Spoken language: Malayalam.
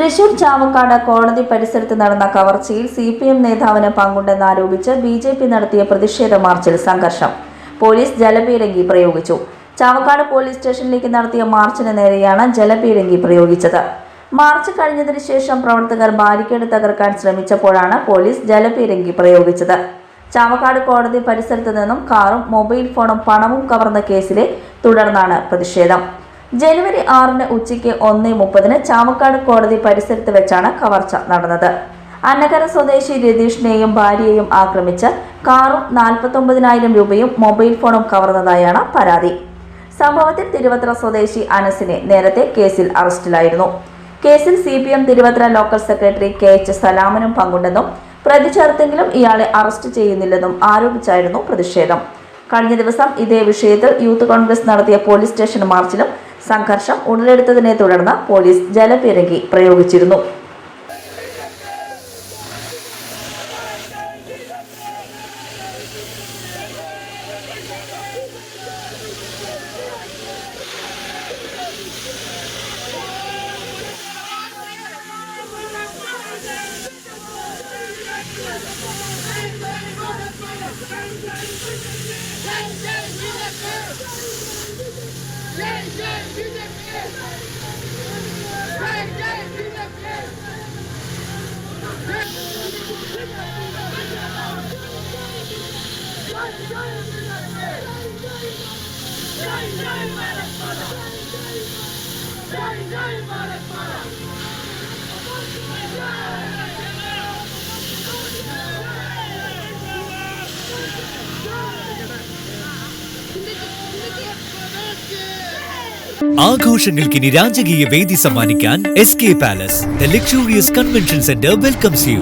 തൃശൂർ ചാവക്കാട് കോടതി പരിസരത്ത് നടന്ന കവർച്ചയിൽ സി പി എം നേതാവിന് പങ്കുണ്ടെന്നാരോപിച്ച് ബി ജെ പി നടത്തിയ പ്രതിഷേധ മാർച്ചിൽ സംഘർഷം. പോലീസ് ജലപീരങ്കി പ്രയോഗിച്ചു. ചാവക്കാട് പോലീസ് സ്റ്റേഷനിലേക്ക് നടത്തിയ മാർച്ചിന് നേരെയാണ് ജലപീരങ്കി പ്രയോഗിച്ചത്. മാർച്ച് കഴിഞ്ഞതിന് ശേഷം പ്രവർത്തകർ ബാരിക്കേഡ് തകർക്കാൻ ശ്രമിച്ചപ്പോഴാണ് പോലീസ് ജലപീരങ്കി പ്രയോഗിച്ചത്. ചാവക്കാട് കോടതി പരിസരത്ത് നിന്നും കാറും മൊബൈൽ ഫോണും പണവും കവർന്ന കേസിലെ തുടർന്നാണ് പ്രതിഷേധം. ജനുവരി ആറിന് ഉച്ചയ്ക്ക് ഒന്ന് മുപ്പതിന് ചാമക്കാട് കോടതി പരിസരത്ത് വെച്ചാണ് കവർച്ച നടന്നത്. അന്നകര സ്വദേശി രതീഷിനെയും ഭാര്യയെയും ആക്രമിച്ച് കാറും നാൽപ്പത്തൊമ്പതിനായിരം രൂപയും മൊബൈൽ ഫോണും കവർന്നതായാണ് പരാതി. സംഭവത്തിൽ തിരുവത്ര സ്വദേശി അനസിനെ നേരത്തെ കേസിൽ അറസ്റ്റിലായിരുന്നു. കേസിൽ C P M Thiruvathra local secretary K H സലാമനും പങ്കുണ്ടെന്നും പ്രതി ചേർത്തെങ്കിലും ഇയാളെ അറസ്റ്റ് ചെയ്യുന്നില്ലെന്നും ആരോപിച്ചായിരുന്നു പ്രതിഷേധം. കഴിഞ്ഞ ദിവസം ഇതേ വിഷയത്തിൽ യൂത്ത് കോൺഗ്രസ് നടത്തിയ പോലീസ് സ്റ്റേഷൻ മാർച്ചിലും സംഘർഷം ഉടലെടുത്തതിനെ തുടർന്ന് പോലീസ് ജലപീരങ്കി പ്രയോഗിച്ചിരുന്നു. ആഘോഷങ്ങൾക്കിനി രാജകീയ വേദി സമ്മാനിക്കാൻ S K palace the luxurious convention centre welcomes you